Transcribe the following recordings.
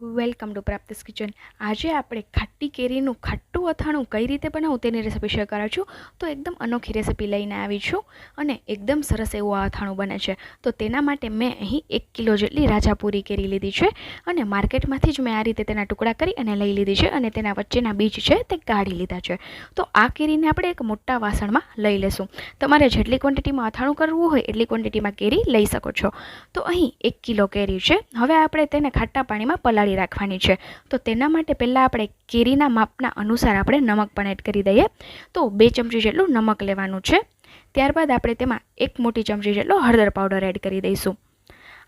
Welcome to પ્રાપ્તિસ kitchen આજે આપણે ખાટી કેરીનું ખાટું અથાણું કઈ રીતે બનાવવું તેની રેસીપી શેર કરાવું છું? તો એકદમ અનોખી રેસીપી લઈને આવી છું અને એકદમ સરસ એવું આ અથાણું બને છે. તો તેના માટે મેં અહીં એક કિલો જેટલી રાજાપુરી કેરી લીધી છે અને માર્કેટમાંથી જ મેં આ રીતે તેના ટુકડા કરી અને લઈ લીધી છે અને તેના વચ્ચેના બીજ છે તે કાઢી લીધા છે. તો આ કેરીને આપણે એક મોટા વાસણમાં લઈ લેશું. તમારે જેટલી ક્વોન્ટિટીમાં અથાણું કરવું હોય એટલી ક્વોન્ટિટીમાં કેરી લઈ શકો છો. તો અહીં એક કિલો કેરી છે. હવે આપણે તેને ખાટા પાણીમાં પલાળી રાખવાની છે. તો તેના માટે પહેલાં આપણે કેરીના માપના અનુસાર આપણે નમક પણ એડ કરી દઈએ. તો બે ચમચી જેટલું નમક લેવાનું છે. ત્યારબાદ આપણે તેમાં એક મોટી ચમચી જેટલો હળદર પાવડર એડ કરી દઈશું.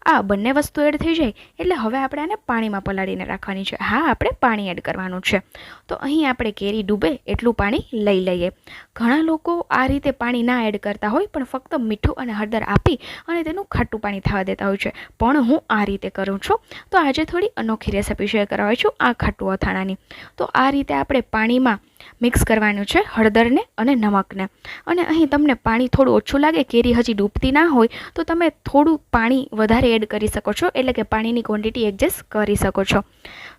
આ બંને વસ્તુ એડ થઈ જાય, એટલે હવે આપણે આને પાણીમાં પલાળીને રાખવાની છે. હા, આપણે પાણી એડ કરવાનું છે. તો અહીં આપણે કેરી ડૂબે એટલું પાણી લઈ લઈએ. ઘણા લોકો આ રીતે પાણી ના એડ કરતા હોય, પણ ફક્ત મીઠું અને હળદર આપી અને તેનું ખાટું પાણી થવા દેતા હોય છે. પણ હું આ રીતે કરું છું. તો આજે થોડી અનોખી રેસિપી શેર કરવા છું આ ખાટું અથાણાની. તો આ રીતે આપણે પાણીમાં મિક્સ કરવાનું છે હળદરને અને નમકને. અને અહીં તમને પાણી થોડું ઓછું લાગે, કેરી હજી ડૂબતી ના હોય, તો તમે થોડું પાણી વધારે એડ કરી શકો છો, એટલે કે પાણીની ક્વોન્ટિટી એડજસ્ટ કરી શકો છો.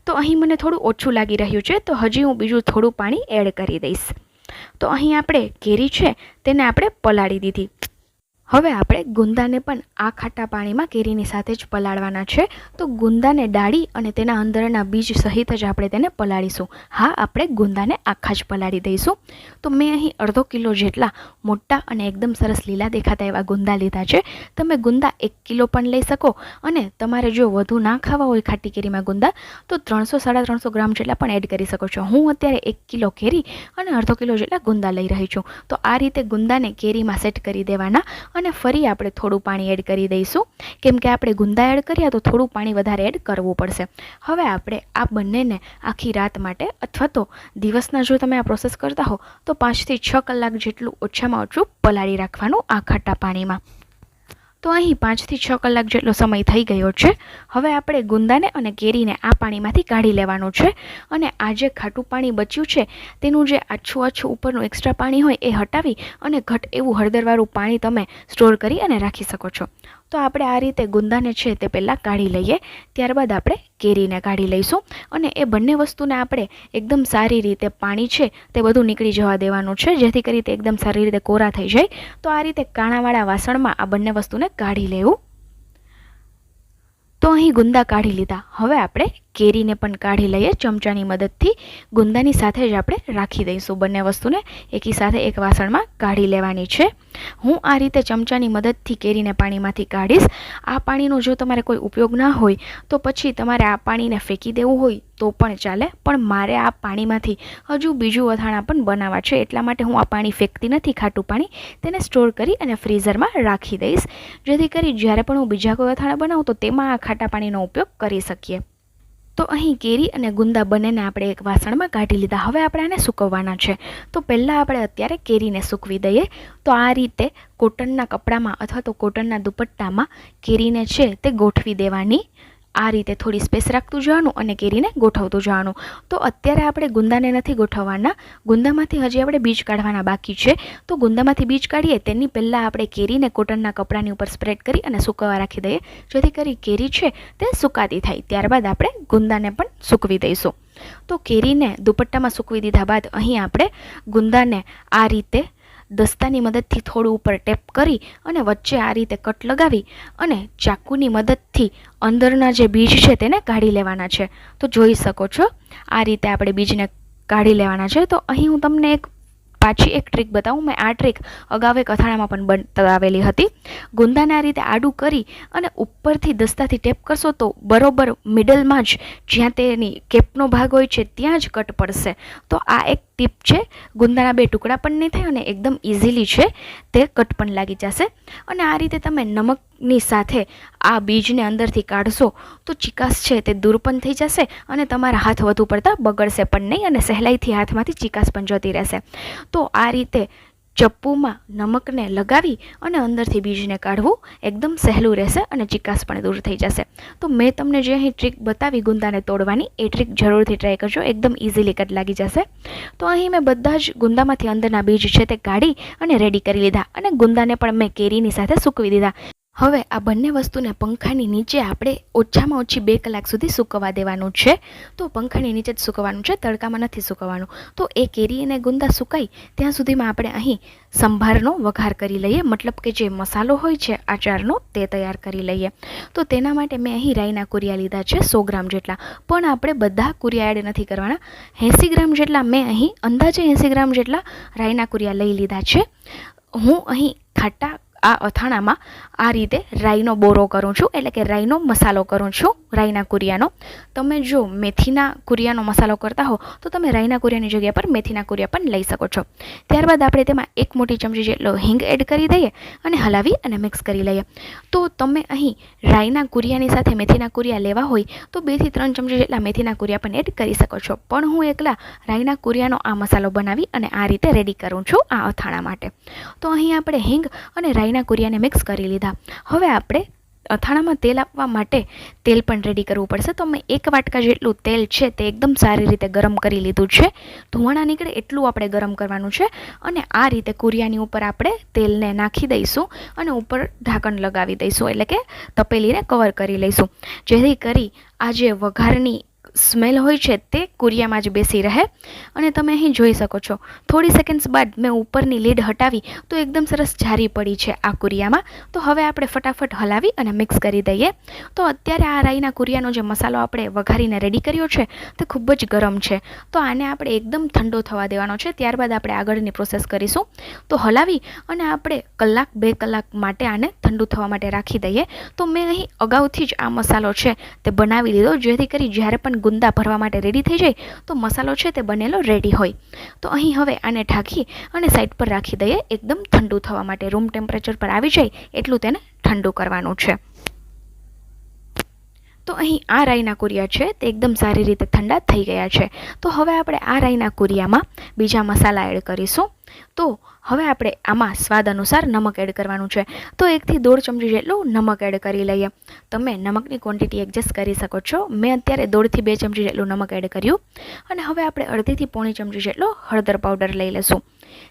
તો અહીં મને થોડું ઓછું લાગી રહ્યું છે, તો હજી હું બીજું થોડું પાણી એડ કરી દઈશ. તો અહીં આપણે કેરી છે, તેને આપણે પલાળી દીધી. હવે આપણે ગુંદાને પણ આ ખાટા પાણીમાં કેરીની સાથે જ પલાળવાના છે. તો ગુંદાને ડાળી અને તેના અંદરના બીજ સહિત જ આપણે તેને પલાળીશું. હા, આપણે ગુંદાને આખા જ પલાળી દઈશું. તો મેં અહીં અડધો કિલો જેટલા મોટા અને એકદમ સરસ લીલા દેખાતા એવા ગુંદા લીધા છે. તમે ગુંદા એક કિલો પણ લઈ શકો અને તમારે જો વધુ ના ખાવા હોય ખાટી કેરીમાં ગુંદા, તો ત્રણસો સાડા ત્રણસો ગ્રામ જેટલા પણ એડ કરી શકો છો. હું અત્યારે એક કિલો કેરી અને અડધો કિલો જેટલા ગુંદા લઈ રહી છું. તો આ રીતે ગુંદાને કેરીમાં સેટ કરી દેવાના અને ફરી આપણે થોડું પાણી એડ કરી દઈશું. કેમ કે આપણે ગુંદા એડ કર્યા તો થોડું પાણી વધારે એડ કરવું પડશે. હવે આપણે આ બંનેને આખી રાત માટે અથવા તો દિવસના જો તમે આ પ્રોસેસ કરતા હો, તો પાંચથી છ કલાક જેટલું ઓછામાં ઓછું પલાળી રાખવાનું આ ખાટા પાણીમાં. તો અહીં પાંચથી છ કલાક જેટલો સમય થઈ ગયો છે. હવે આપણે ગુંદાને અને કેરીને આ પાણીમાંથી કાઢી લેવાનું છે અને આ જે ખાટું પાણી બચ્યું છે તેનું જે આછું આછું ઉપરનું એક્સ્ટ્રા પાણી હોય એ હટાવી અને ઘટ એવું હળદરવાળું પાણી તમે સ્ટોર કરી અને રાખી શકો છો. તો આપણે આ રીતે ગુંદાને છે તે પહેલાં કાઢી લઈએ, ત્યારબાદ આપણે કેરીને કાઢી લઈશું. અને એ બંને વસ્તુને આપણે એકદમ સારી રીતે પાણી છે તે બધું નીકળી જવા દેવાનું છે, જેથી કરી તે એકદમ સારી રીતે કોરા થઈ જાય. તો આ રીતે કાણાવાળા વાસણમાં આ બંને વસ્તુને કાઢી લેવું. તો અહીં ગુંદા કાઢી લીધા. હવે આપણે કેરીને પણ કાઢી લઈએ, ચમચાની મદદથી. ગુંદાની સાથે જ આપણે રાખી દઈશું બંને વસ્તુને. એકી સાથે એક વાસણમાં કાઢી લેવાની છે. હું આ રીતે ચમચાની મદદથી કેરીને પાણીમાંથી કાઢીશ. આ પાણીનો જો તમારે કોઈ ઉપયોગ ના હોય, તો પછી તમારે આ પાણીને ફેંકી દેવું હોય, તો પણ ચાલે. પણ મારે આ પાણીમાંથી હજુ બીજું અથાણા પણ બનાવવા છે. એટલા માટે હું આ પાણી ફેંકતી નથી ખાટું પાણી. તેને સ્ટોર કરી અને ફ્રીઝરમાં રાખી દઈશ. જેથી કરી જ્યારે પણ હું બીજા કોઈ અથાણા બનાવું, તો તેમાં આ ખાટા પાણીનો ઉપયોગ કરી શકીએ. તો અહીં કેરી અને ગુંદા બંનેને આપણે એક વાસણમાં કાઢી લીધા. હવે આપણે આને સૂકવવાના છે. તો પહેલાં આપણે અત્યારે કેરીને સૂકવી દઈએ. તો આ રીતે કોટનના કપડામાં અથવા તો કોટનના દુપટ્ટામાં કેરીને છે તે ગોઠવી દેવાની. આ રીતે થોડી સ્પેસ રાખતું જવાનું અને કેરીને ગોઠવતું જવાનું. તો અત્યારે આપણે ગુંદાને નથી ગોઠવવાના. ગુંદામાંથી હજી આપણે બીજ કાઢવાના બાકી છે. તો ગુંદામાંથી બીજ કાઢીએ તેની પહેલાં આપણે કેરીને કોટનના કપડાની ઉપર સ્પ્રેડ કરી અને સૂકવવા રાખી દઈએ. જેથી કરી કેરી છે તે સુકાતી થાય. ત્યારબાદ આપણે ગુંદાને પણ સૂકવી દઈશું. તો કેરીને દુપટ્ટામાં સૂકવી દીધા બાદ અહીં આપણે ગુંદાને આ રીતે દસ્તાની મદદથી થોડું ઉપર ટેપ કરી અને વચ્ચે આ રીતે કટ લગાવી અને ચાકુની મદદથી અંદરના જે બીજ છે તેને કાઢી લેવાના છે. તો જોઈ શકો છો, આ રીતે આપણે બીજને કાઢી લેવાના છે. તો અહીં હું તમને એક પાછી એક ટ્રીક બતાવું. મેં આ ટ્રીક અગાઉ એક અથાણામાં પણ બતાવેલી હતી. ગુંદાને આ રીતે આડું કરી અને ઉપરથી દસ્તાથી ટેપ કરશો તો બરોબર મિડલમાં જ જ્યાં તેની કેપનો ભાગ હોય છે ત્યાં જ કટ પડશે. તો આ એક ટીપ છે. ગુંદાના બે ટુકડા પણ નહીં થાય અને એકદમ ઇઝીલી છે. તે કટ પણ લાગી જશે. અને આ રીતે તમે નમકની સાથે આ બીજને અંદરથી કાઢશો તો ચિકાસ છે તે દૂર પણ થઈ જશે અને તમારા હાથ વધુ પડતા બગડશે પણ નહીં અને સહેલાઈથી હાથમાંથી ચિકાસ પણ જતી રહેશે. તો આ રીતે ચપ્પુમાં નમકને લગાવી અને અંદરથી બીજને કાઢવું એકદમ સહેલું રહેશે અને ચિકાસ પણ દૂર થઈ જશે. તો મેં તમને જે અહીં ટ્રીક બતાવી ગુંદાને તોડવાની, એ ટ્રીક જરૂરથી ટ્રાય કરજો, એકદમ ઇઝીલી કટ લાગી જશે. તો અહીં મેં બધા જ ગુંદામાંથી અંદરના બીજ છે તે કાઢી અને રેડી કરી લીધા અને ગુંદાને પણ મેં કેરીની સાથે સૂકવી દીધા. હવે આ બંને વસ્તુને પંખાની નીચે આપણે ઓછામાં ઓછી બે કલાક સુધી સૂકવવા દેવાનું છે. તો પંખાની નીચે જ સૂકવવાનું છે, તડકામાં નથી સૂકવવાનું. તો એ કેરી અને ગુંદા સુકાય ત્યાં સુધીમાં આપણે અહીં સંભારનો વઘાર કરી લઈએ. મતલબ કે જે મસાલો હોય છે, આચારનો, તે તૈયાર કરી લઈએ. તો તેના માટે મેં અહીં રાઈના કુરિયા લીધા છે, સો ગ્રામ જેટલા. પણ આપણે બધા કુરિયા એડ નથી કરવાના. એંસી ગ્રામ જેટલા મેં અહીં અંદાજે એંસી ગ્રામ જેટલા રાઈના કુરિયા લઈ લીધા છે. હું અહીં ખાટા આ અથાણામાં આ રીતે રાઈનો બોરો કરું છું, એટલે કે રાઈનો મસાલો કરું છું, રાઈના કુરિયાનો. તમે જો મેથીના કુરિયાનો મસાલો કરતા હો, તો તમે રાઈના કુરિયાની જગ્યા પર મેથીના કુરિયા પણ લઈ શકો છો. ત્યારબાદ આપણે તેમાં એક મોટી ચમચી જેટલો હિંગ એડ કરી દઈએ અને હલાવી અને મિક્સ કરી લઈએ. તો તમે અહીં રાઈના કુરિયાની સાથે મેથીના કુરિયા લેવા હોય, તો બેથી ત્રણ ચમચી જેટલા મેથીના કુરિયા પણ એડ કરી શકો છો. પણ હું એકલા રાઈના કુરિયાનો આ મસાલો બનાવી અને આ રીતે રેડી કરું છું આ અથાણા માટે. તો અહીં આપણે હિંગ અને રાઈના કુરિયાને મિક્સ કરી લીધા. હવે આપણે અથાણામાં તેલ આપવા માટે તેલ પણ રેડી કરવું પડશે. તો મેં એક વાટકા જેટલું તેલ છે તે એકદમ સારી રીતે ગરમ કરી લીધું છે. ધુવાણા નીકળે એટલું આપણે ગરમ કરવાનું છે અને આ રીતે કુરિયાની ઉપર આપણે તેલને નાખી દઈશું અને ઉપર ઢાંકણ લગાવી દઈશું. એટલે કે તપેલીને કવર કરી લઈશું. જેથી કરી આ જે વઘારની સ્મેલ હોય છે તે કુરિયામાં જ બેસી રહે અને તમે અહીં જોઈ શકો છો. થોડી સેકન્ડ્સ બાદ મેં ઉપરની લીડ હટાવી તો એકદમ સરસ જારી પડી છે આ કુરિયામાં. તો હવે આપણે ફટાફટ હલાવી અને મિક્સ કરી દઈએ. તો અત્યારે આ રાઈના કુરિયાનો જે મસાલો આપણે વઘારીને રેડી કર્યો છે તે ખૂબ જ ગરમ છે. તો આને આપણે એકદમ ઠંડો થવા દેવાનો છે. ત્યારબાદ આપણે આગળની પ્રોસેસ કરીશું. તો હલાવી અને આપણે કલાક બે કલાક માટે આને ઠંડુ થવા માટે રાખી દઈએ. તો મેં અહીં અગાઉથી જ આ મસાલો છે તે બનાવી લીધો. જેથી કરી જ્યારે પણ ગુંદા ભરવા માટે રેડી થઈ જાય, તો મસાલો છે તે બનેલો રેડી હોય. તો અહીં હવે આને ઢાંકી અને સાઈડ પર રાખી દઈએ, એકદમ ઠંડુ થવા માટે. રૂમ ટેમ્પરેચર પર આવી જાય, એટલું તેને ઠંડુ કરવાનું છે. તો અહીં આ રાઈના કુરિયા છે, તે એકદમ સારી રીતે ઠંડા થઈ ગયા છે. તો હવે આપણે આ રાઈના કુરિયામાં બીજા મસાલા એડ કરીશું. તો હવે આપણે આમાં સ્વાદ અનુસાર નમક એડ કરવાનું છે. તો એકથી દોઢ ચમચી જેટલું નમક એડ કરી લઈએ. તમે નમકની ક્વોન્ટિટી એડજસ્ટ કરી શકો છો. મેં અત્યારે દોઢથી બે ચમચી જેટલું નમક એડ કર્યું. અને હવે આપણે અડધીથી પોણી ચમચી જેટલો હળદર પાવડર લઈ લઈશું.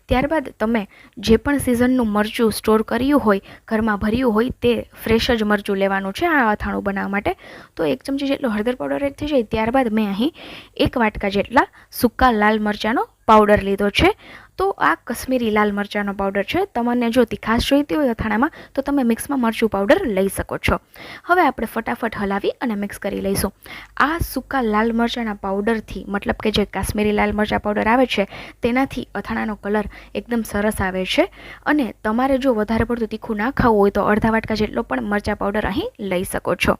ત્યારબાદ તમે જે પણ સિઝનનું મરચું સ્ટોર કર્યું હોય, ઘરમાં ભર્યું હોય, તે ફ્રેશ જ મરચું લેવાનું છે આ અથાણું બનાવવા માટે. તો એક ચમચી જેટલો હળદર પાવડર એડ થઈ જાય, ત્યારબાદ મેં અહીં એક વાટકા જેટલા સૂકા લાલ મરચાંનો પાવડર લીધો છે. તો આ કશ્મીરી લાલ મરચાંનો પાવડર છે. તમને જો તીખાશ જોઈતી હોય અથાણામાં, તો તમે મિક્સમાં મરચું પાવડર લઈ શકો છો. હવે આપણે ફટાફટ હલાવી અને મિક્સ કરી લઈશું. આ સૂકા લાલ મરચાંના પાવડરથી, મતલબ કે જે કાશ્મીરી લાલ મરચાં પાવડર આવે છે, તેનાથી અથાણાનો કલર એકદમ સરસ આવે છે. અને તમારે જો વધારે પડતું તીખું ના ખાવું હોય તો અડધા વાટકા જેટલો પણ મરચાં પાવડર અહીં લઈ શકો છો.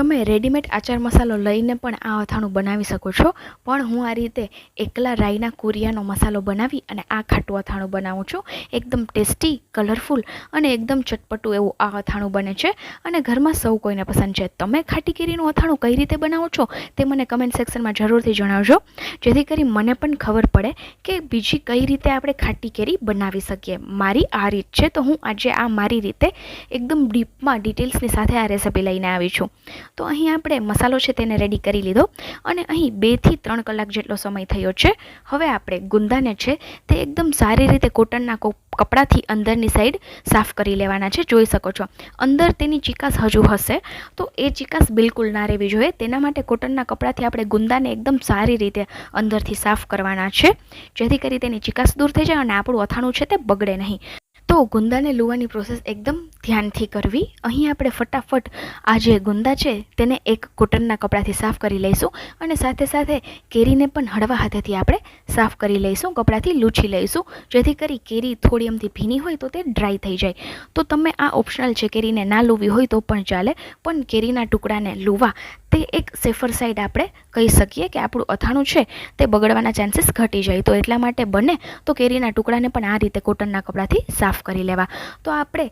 તમે રેડીમેડ આચાર મસાલો લઈને પણ આ અથાણું બનાવી શકો છો. પણ હું આ રીતે એકલા રાઈના કુરિયાનો મસાલો બનાવી અને આ ખાટું અથાણું બનાવું છું. એકદમ ટેસ્ટી કલરફુલ અને એકદમ ચટપટું એવું આ અથાણું બને છે. અને ઘરમાં સૌ કોઈને પસંદ છે. તમે ખાટી કેરીનું અથાણું કઈ રીતે બનાવો છો તે મને કમેન્ટ સેક્શનમાં જરૂરથી જણાવજો. જેથી કરી મને પણ ખબર પડે કે બીજી કઈ રીતે આપણે ખાટી કેરી બનાવી શકીએ. મારી આ રીત છે તો હું આજે આ મારી રીતે એકદમ ડીપમાં ડિટેલ્સની સાથે આ રેસિપી લઈને આવી છું. તો અહીં આપણે મસાલો છે તેને રેડી કરી લીધો અને અહીં બેથી ત્રણ કલાક જેટલો સમય થયો છે. હવે આપણે ગુંદાને છે તે એકદમ સારી રીતે કોટનના કપડાથી અંદરની સાઈડ સાફ કરી લેવાના છે. જોઈ શકો છો, અંદર તેની ચિકાસ હજુ હશે. તો એ ચિકાસ બિલકુલ ના રહેવી જોઈએ. તેના માટે કોટનના કપડાથી આપણે ગુંદાને એકદમ સારી રીતે અંદરથી સાફ કરવાના છે. જેથી કરી તેની ચિકાસ દૂર થઈ જાય અને આપણું અથાણું છે તે બગડે નહીં. તો ગુંદાને લુવાની પ્રોસેસ એકદમ ધ્યાનથી કરવી. અહીં આપણે ફટાફટ આ જે ગુંદા છે તેને એક કોટનના કપડાથી સાફ કરી લઈશું અને સાથે સાથે કેરીને પણ હળવા હાથેથી આપણે સાફ કરી લઈશું, કપડાથી લૂછી લઈશું. જેથી કરી કેરી થોડી એમથી ભીની હોય તો તે ડ્રાય થઈ જાય. તો તમે આ ઓપ્શનલ છે કેરીને ના લૂવી હોય તો પણ ચાલે, પણ કેરીના ટુકડાને લૂવા તે એક સેફર સાઈડ આપણે કહી શકીએ કે આપણું અથાણું છે તે બગડવાના ચાન્સીસ ઘટી જાય. તો એટલા માટે બને તો કેરીના ટુકડાને પણ આ રીતે કોટનના કપડાથી સાફ કરી લેવા. તો આપણે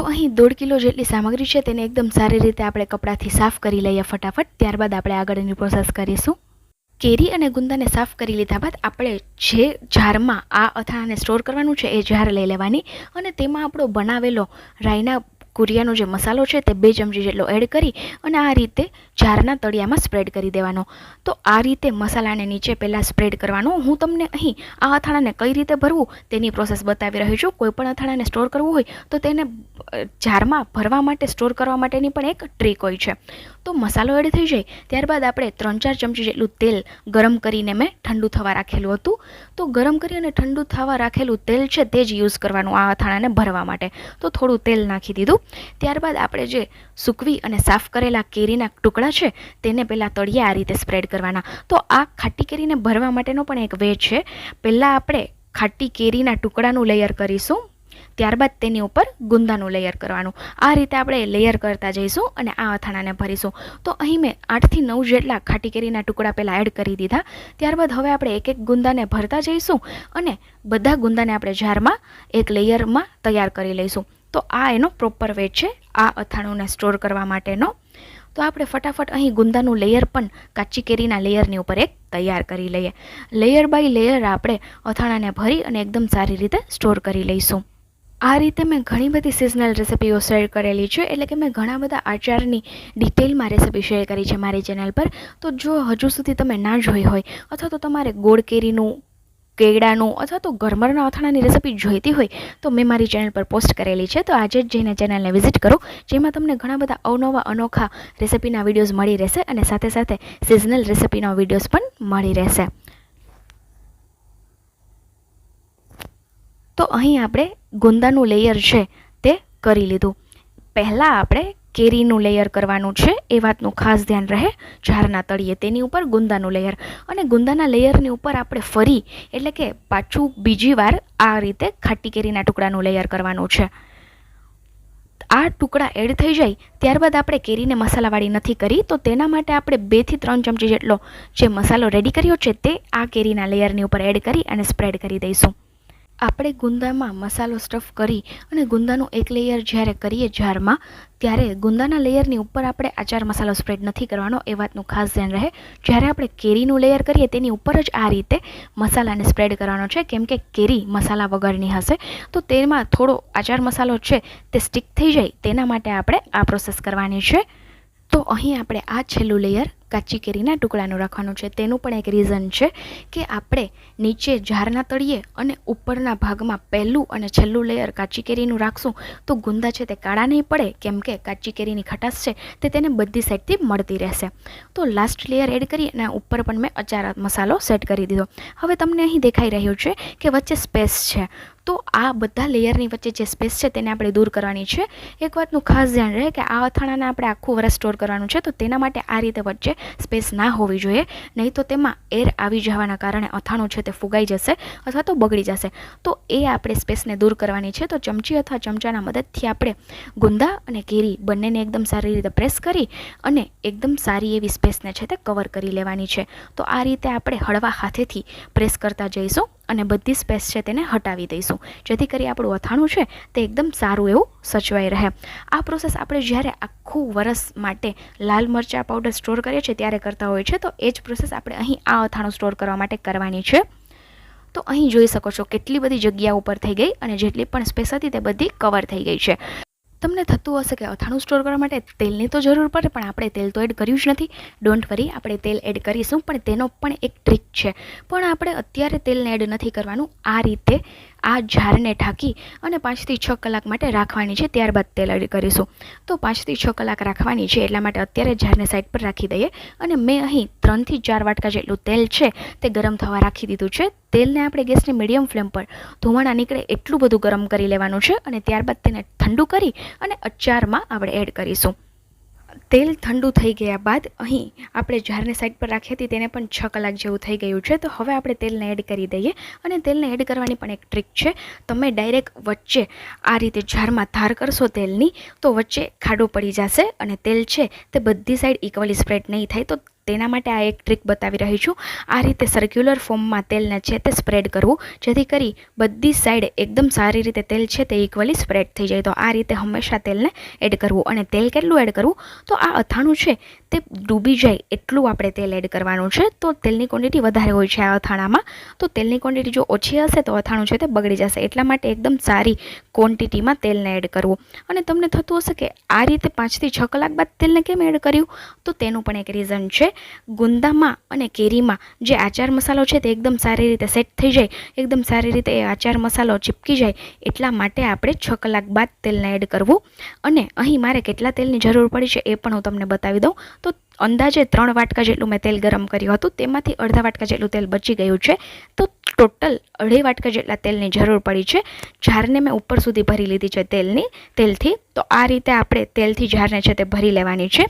તો અહીં દોઢ કિલો જેટલી સામગ્રી છે તેને એકદમ સારી રીતે આપણે કપડાથી સાફ કરી લઈએ ફટાફટ. ત્યારબાદ આપણે આગળની પ્રોસેસ કરીશું. કેરી અને ગુંદાને સાફ કરી લીધા બાદ આપણે જે જારમાં આ અથાણાને સ્ટોર કરવાનું છે એ જાર લઈ લેવાની અને તેમાં આપણો બનાવેલો રાઈના કુરિયાનો જે મસાલો છે તે બે ચમચી જેટલો એડ કરી અને આ રીતે જારના તળિયામાં સ્પ્રેડ કરી દેવાનો. તો આ રીતે મસાલાને નીચે પહેલાં સ્પ્રેડ કરવાનો. હું તમને અહીં આ અથાણાને કઈ રીતે ભરવું તેની પ્રોસેસ બતાવી રહી છું. કોઈ પણ અથાણાને સ્ટોર કરવું હોય તો તેને જારમાં ભરવા માટે સ્ટોર કરવા માટેની પણ એક ટ્રીક હોય છે. તો મસાલો એડ થઈ જાય. ત્યારબાદ આપણે ત્રણ ચાર ચમચી જેટલું તેલ ગરમ કરીને મેં ઠંડુ થવા રાખેલું હતું. તો ગરમ કરી અને ઠંડુ થવા રાખેલું તેલ છે તે જ યુઝ કરવાનું આ અથાણાને ભરવા માટે. તો થોડું તેલ નાખી દીધું. ત્યારબાદ આપણે જે સૂકવી અને સાફ કરેલા કેરીના ટુકડા છે, તેને પહેલાં તળિયા આ રીતે સ્પ્રેડ કરવાના. તો આ ખાટી કેરીને ભરવા માટેનો પણ એક વે છે. પહેલાં આપણે ખાટી કેરીના ટુકડાનું લેયર કરીશું, ત્યારબાદ તેની ઉપર ગુંદાનું લેયર કરવાનું. આ રીતે આપણે લેયર કરતા જઈશું અને આ અથાણાને ભરીશું. તો અહીં મેં આઠથી નવ જેટલા ખાટી કેરીના ટુકડા પહેલાં એડ કરી દીધા. ત્યારબાદ હવે આપણે એક એક ગુંદાને ભરતા જઈશું અને બધા ગુંદાને આપણે જારમાં એક લેયરમાં તૈયાર કરી લઈશું. તો આ એનો પ્રોપર વે છે, આ અથાણુંને સ્ટોર કરવા માટેનો. તો આપણે ફટાફટ અહીં ગુંદાનું લેયર પણ કાચી કેરીના લેયરની ઉપર એક તૈયાર કરી લઈએ. લેયર બાય લેયર આપણે અથાણાને ભરી અને એકદમ સારી રીતે સ્ટોર કરી લઈશું. આ રીતે મેં ઘણી બધી સિઝનલ રેસિપીઓ શેર કરેલી છે, એટલે કે મેં ઘણા બધા આચારની ડિટેલમાં રેસિપી શેર કરી છે મારી ચેનલ પર. તો જો હજુ સુધી તમે ના જોઈ હોય, અથવા તો તમારે ગોળ કેરીનું કેળાનું અથવા તો ઘરમરના અથાણાની રેસિપી જોઈતી હોય, તો મેં મારી ચેનલ પર પોસ્ટ કરેલી છે. તો આજે જ જઈને ચેનલને વિઝિટ કરો, જેમાં તમને ઘણા બધા અવનવા, અનોખા રેસિપીના વિડીયોઝ મળી રહેશે અને સાથે સાથે સિઝનલ રેસિપીના વિડીયોઝ પણ મળી રહેશે. તો અહીં આપણે ગુંદાનું લેયર છે તે કરી લીધું. પહેલાં આપણે કેરીનું લેયર કરવાનું છે, એ વાતનું ખાસ ધ્યાન રહે. ઝારના તળિયે તેની ઉપર ગુંદાનું લેયર અને ગુંદાના લેયરની ઉપર આપણે ફરી, એટલે કે પાછું બીજી વાર આ રીતે ખાટી કેરીના ટુકડાનું લેયર કરવાનું છે. આ ટુકડા એડ થઈ જાય, ત્યારબાદ આપણે કેરીને મસાલાવાળી નથી કરી, તો તેના માટે આપણે બેથી ત્રણ ચમચી જેટલો જે મસાલો રેડી કર્યો છે તે આ કેરીના લેયરની ઉપર એડ કરી અને સ્પ્રેડ કરી દઈશું. આપણે ગુંદામાં મસાલો સ્ટફ કરી અને ગુંદાનું એક લેયર જ્યારે કરીએ જારમાં, ત્યારે ગુંદાના લેયરની ઉપર આપણે આચાર મસાલો સ્પ્રેડ નથી કરવાનો, એ વાતનું ખાસ ધ્યાન રહે. જ્યારે આપણે કેરીનું લેયર કરીએ, તેની ઉપર જ આ રીતે મસાલાને સ્પ્રેડ કરવાનો છે. કેમ કે કેરી મસાલા વગરની હશે, તો તેમાં થોડો આચાર મસાલો છે, તે સ્ટીક થઈ જાય, તેના માટે આપણે આ પ્રોસેસ કરવાની છે. તો અહીં આપણે આ છેલ્લું લેયર કાચી કેરીના ટુકડાનું રાખવાનું છે. તેનું પણ એક રીઝન છે કે આપણે નીચે ઝારના તળિયે અને ઉપરના ભાગમાં પહેલું અને છેલ્લું લેયર કાચી કેરીનું રાખશું તો ગુંદા છે તે કાળા નહીં પડે, કેમ કે કાચી કેરીની ખટાશ છે તે તેને બધી સાઈડથી મળતી રહેશે. તો લાસ્ટ લેયર એડ કરી અને ઉપર પણ મેં અચાર મસાલો સેટ કરી દીધો. હવે તમને અહીં દેખાઈ રહ્યું છે કે વચ્ચે સ્પેસ છે. તો આ બધા લેયરની વચ્ચે જે સ્પેસ છે તેને આપણે દૂર કરવાની છે. એક વાતનું ખાસ ધ્યાન રહે કે આ અથાણાને આપણે આખું વરસ સ્ટોર કરવાનું છે, તો તેના માટે આ રીતે વચ્ચે સ્પેસ ના હોવી જોઈએ. નહીં તો તેમાં એર આવી જવાના કારણે અથાણું છે તે ફુગાઈ જશે અથવા તો બગડી જશે. તો એ આપણે સ્પેસને દૂર કરવાની છે. તો ચમચી અથવા ચમચાના મદદથી આપણે ગુંદા અને કેરી બંનેને એકદમ સારી રીતે પ્રેસ કરી અને એકદમ સારી એવી સ્પેસને છે તે કવર કરી લેવાની છે. તો આ રીતે આપણે હળવા હાથેથી પ્રેસ કરતા જઈશું. અને બધી સ્પેસ છે તેને હટાવી દઈશું. જેથી કરી આપણું અથાણું છે તે એકદમ સારું એવું સચવાઈ રહે. આ પ્રોસેસ આપણે જ્યારે આખું વરસ માટે લાલ મરચાં પાવડર સ્ટોર કરીએ છીએ ત્યારે કરતા હોય છે, તો એ જ પ્રોસેસ આપણે અહીં આ અથાણું સ્ટોર કરવા માટે કરવાની છે. તો અહીં જોઈ શકો છો કેટલી બધી જગ્યા ઉપર થઈ ગઈ અને જેટલી પણ સ્પેસ હતી તે બધી કવર થઈ ગઈ છે. તમને થતું હશે કે અથાણું સ્ટોર કરવા માટે તેલની તો જરૂર પડે, પણ આપણે તેલ તો એડ કર્યું જ નથી. ડોન્ટ વરી આપણે તેલ એડ કરીશું, પણ તેનો પણ એક ટ્રીક છે. પણ આપણે અત્યારે તેલને એડ નથી કરવાનું, આ રીતે આ જારને ઢાંકી અને પાંચથી છ કલાક માટે રાખવાની છે. ત્યારબાદ તેલ એડ કરીશું. તો પાંચથી છ કલાક રાખવાની છે એટલા માટે અત્યારે જારને સાઈડ પર રાખી દઈએ. અને મેં અહીં ત્રણથી ચાર વાટકા જેટલું તેલ છે તે ગરમ થવા રાખી દીધું છે. તેલને આપણે ગેસની મીડિયમ ફ્લેમ પર ધુમાડા નીકળે એટલું બધું ગરમ કરી લેવાનું છે અને ત્યારબાદ તેને ઠંડુ કરી અને અચારમાં આપણે એડ કરીશું. તેલ ઠંડુ થઈ ગયા બાદ અહીં આપણે જારને સાઈડ પર રાખી હતી, તેને પણ છ કલાક જેવું થઈ ગયું છે. તો હવે આપણે તેલને એડ કરી દઈએ. અને તેલને એડ કરવાની પણ એક ટ્રીક છે. તમે ડાયરેક્ટ વચ્ચે આ રીતે જારમાં ધાર કરશો તેલની, તો વચ્ચે ખાડો પડી જશે અને તેલ છે તે બધી સાઈડ ઇક્વલી સ્પ્રેડ નહીં થાય. તો તેના માટે આ એક ટ્રીક બતાવી રહી છું. આ રીતે સર્ક્યુલર ફોર્મમાં તેલને છે તે સ્પ્રેડ કરવું, જેથી કરી બધી સાઈડ એકદમ સારી રીતે તેલ છે તે ઇક્વલી સ્પ્રેડ થઈ જાય. તો આ રીતે હંમેશા તેલને એડ કરવું. અને તેલ કેટલું એડ કરવું? તો આ અથાણું છે. તે ડૂબી જાય એટલું આપણે તેલ એડ કરવાનું છે. તો તેલની ક્વોન્ટિટી વધારે હોય છે આ અથાણામાં. તો તેલની ક્વોન્ટિટી જો ઓછી હશે તો અથાણું છે તે બગડી જશે. એટલા માટે એકદમ સારી ક્વોન્ટિટીમાં તેલને એડ કરવું. અને તમને થતું હશે કે આ રીતે પાંચથી છ કલાક બાદ તેલને કેમ એડ કર્યું? તો તેનું પણ એક રીઝન છે. ગુંદામાં અને કેરીમાં જે આચાર મસાલો છે તે એકદમ સારી રીતે સેટ થઈ જાય, એકદમ સારી રીતે એ આચાર મસાલો ચીપકી જાય, એટલા માટે આપણે છ કલાક બાદ તેલને એડ કરવું. અને અહીં મારે કેટલા તેલની જરૂર પડી છે એ પણ હું તમને બતાવી દઉં. તો અંદાજે ત્રણ વાટકા જેટલું મેં તેલ ગરમ કર્યું હતું, તેમાંથી અડધા વાટકા જેટલું તેલ બચી ગયું છે. તો ટોટલ અઢી વાટકા જેટલા તેલની જરૂર પડી છે. જારને મેં ઉપર સુધી ભરી લીધી છે તેલની, તેલથી. તો આ રીતે આપણે તેલથી જારને છે તે ભરી લેવાની છે.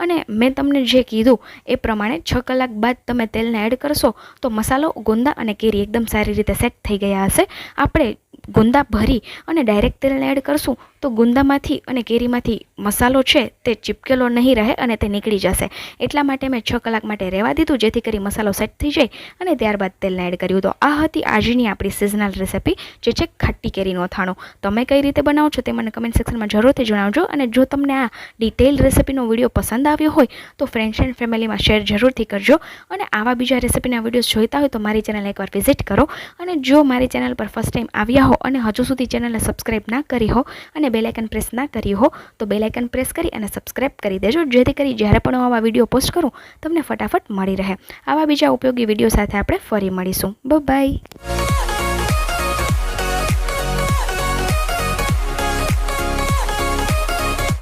અને મેં તમને જે કીધું એ પ્રમાણે છ કલાક બાદ તમે તેલને એડ કરશો, તો મસાલો ગુંદા અને કેરી એકદમ સારી રીતે સેટ થઈ ગયા હશે. આપણે ગુંદા ભરી અને ડાયરેક્ટ તેલને એડ કરશું તો ગુંદામાંથી અને કેરીમાંથી મસાલો છે તે ચીપકેલો નહીં રહે અને તે નીકળી જશે. એટલા માટે મેં છ કલાક માટે રહેવા દીધું, જેથી કરી મસાલો સેટ થઈ જાય અને ત્યારબાદ તેલને એડ કર્યું. તો આ હતી આજની આપણી સિઝનલ રેસિપી જે છે ખાટી કેરીનો અથાણું. તમે કઈ રીતે બનાવો છો તે મને કમેન્ટ સેક્શનમાં જરૂરથી જણાવજો અને જો તમને આ ડિટેલ રેસિપીનો વીડિયો પસંદ આવ્યો હોય, તો ફ્રેન્ડ્સ એન્ડ ફેમિલીમાં શેર જરૂરથી કરજો. અને આવા બીજા રેસિપીના વિડીયોઝ જોઈતા હોય તો મારી ચેનલ એકવાર વિઝિટ કરો. અને જો મારી ચેનલ પર ફર્સ્ટ ટાઈમ આવ્યા હો અને હજુ સુધી ચેનલને સબસ્ક્રાઈબ ના કરી હો અને બેલાઇકન પ્રેસ ના કરી હો, તો બેલાઇકન પ્રેસ કરી અને સબસ્ક્રાઇબ કરી દેજો. જેથી કરી જ્યારે પણ હું આવા વીડિયો પોસ્ટ કરું, તમને ફટાફટ મળી રહે. આવા બીજા ઉપયોગી વીડિયો સાથે આપણે ફરી મળીશું. બાય